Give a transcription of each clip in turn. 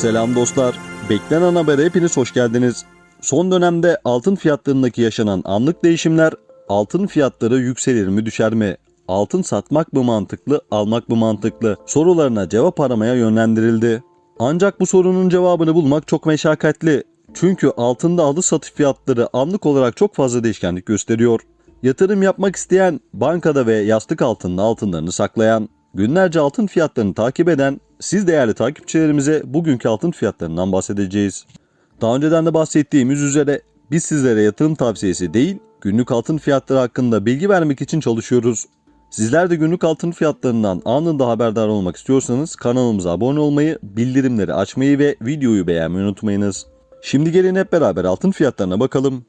Selam dostlar. Beklenen habere hepiniz hoş geldiniz. Son dönemde altın fiyatlarındaki yaşanan anlık değişimler altın fiyatları yükselir mi düşer mi? Altın satmak mı mantıklı, almak mı mantıklı? Sorularına cevap aramaya yönlendirildi. Ancak bu sorunun cevabını bulmak çok meşakkatli. Çünkü altında alış satış fiyatları anlık olarak çok fazla değişkenlik gösteriyor. Yatırım yapmak isteyen, bankada ve yastık altında altınlarını saklayan, günlerce altın fiyatlarını takip eden siz değerli takipçilerimize bugünkü altın fiyatlarından bahsedeceğiz. Daha önceden de bahsettiğimiz üzere biz sizlere yatırım tavsiyesi değil, günlük altın fiyatları hakkında bilgi vermek için çalışıyoruz. Sizler de günlük altın fiyatlarından anında haberdar olmak istiyorsanız kanalımıza abone olmayı, bildirimleri açmayı ve videoyu beğenmeyi unutmayınız. Şimdi gelin hep beraber altın fiyatlarına bakalım.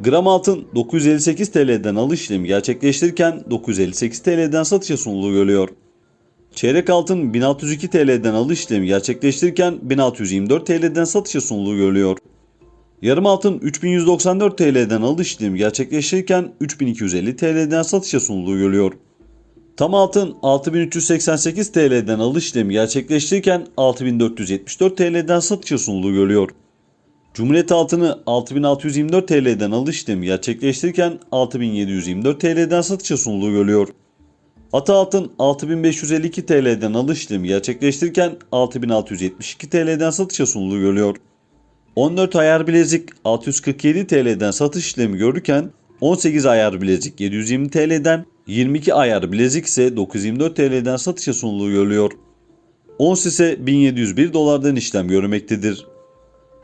Gram altın 958 TL'den alış işlemi gerçekleştirirken 958 TL'den satışa sunuluğu görüyor. Çeyrek altın 1602 TL'den alış işlemi gerçekleştirirken 1624 TL'den satışa sunuluğu görülüyor. Yarım altın 3194 TL'den alış işlemi gerçekleştirirken 3250 TL'den satışa sunuluğu görülüyor. Tam altın 6388 TL'den alış işlemi gerçekleştirirken 6474 TL'den satışa sunuluğu görülüyor. Cumhuriyet altını 6624 TL'den alış işlemi gerçekleştirirken 6724 TL'den satışa sunuluğu görülüyor. Ata altın 6552 TL'den alış işlemi gerçekleştirirken 6672 TL'den satışa sunuluğu görülüyor. 14 ayar bilezik 647 TL'den satış işlemi görürken 18 ayar bilezik 720 TL'den 22 ayar bilezik ise 924 TL'den satışa sunuluğu görülüyor. Ons ise 1701 dolardan işlem görmektedir.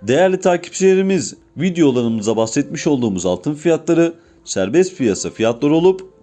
Değerli takipçilerimiz, videolarımızda bahsetmiş olduğumuz altın fiyatları serbest piyasa fiyatları olup